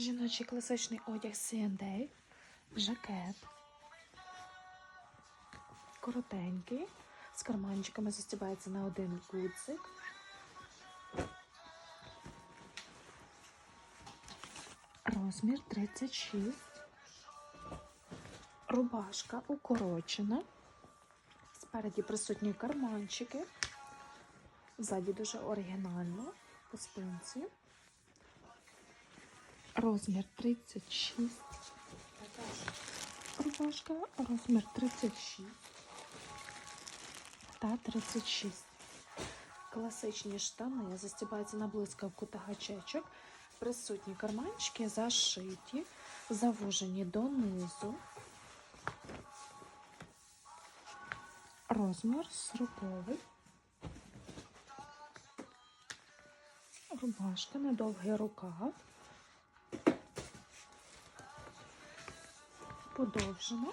Жіночий класичний одяг C&A, жакет. Коротенький, з карманчиками застібається на один гудзик. Розмір 36. Рубашка укорочена. Спереді присутні карманчики. Ззаді дуже оригінально по спинці. Розмір 36. Рубашка, розмір 36 та 36. Класичні штани застібаються на блискавку та гачечок. Присутні карманчики зашиті, завужені донизу. Розмір 40. Рубашка на довгий рукав. Подовжена.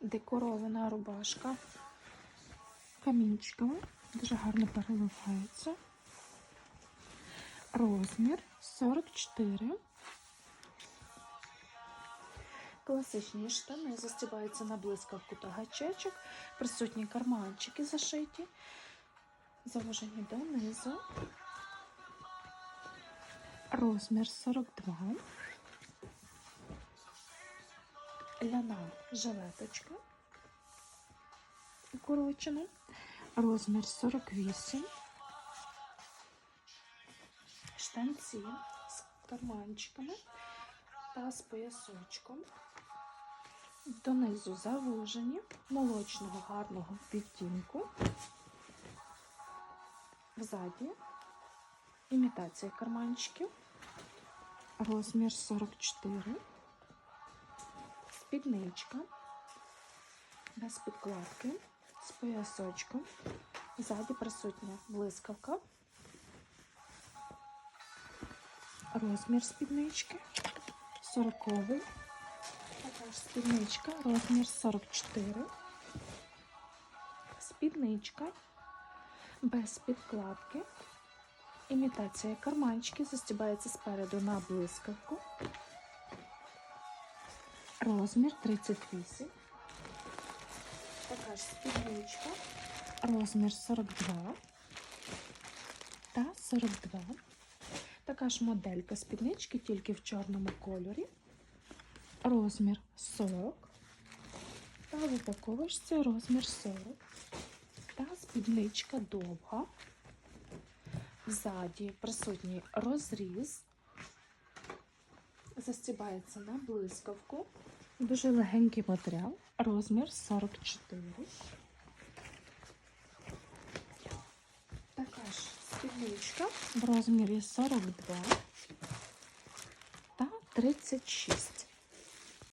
Декорована рубашка. Камінчиками. Дуже гарно переливається. Розмір 44. Класичні штани застібаються на блискавку та гачечок. Присутні карманчики зашиті, заложені донизу. Розмір 42. Ляна жилеточка. Укорочена. Розмір 48. Штанці з карманчиками та з поясочком. Донизу завужені, молочного гарного відтінку. Взаді імітація карманчиків. Розмір 44. Спідничка без підкладки, з поясочком. Ззаді присутня блискавка. Розмір спіднички 40. Така ж спідничка, розмір 44. Спідничка без підкладки. Імітація карманчики застібається спереду на блискавку. Розмір 38. Така ж спідничка. Розмір 42 та 42. Така ж моделька спіднички, тільки в чорному кольорі. Розмір 40. Та в упаковочці розмір 40. Та спідничка довга. Ззаді присутній розріз. Застібається на блискавку. Дуже легенький матеріал. Розмір 44. Така ж спідничка в розмірі 42 та 36.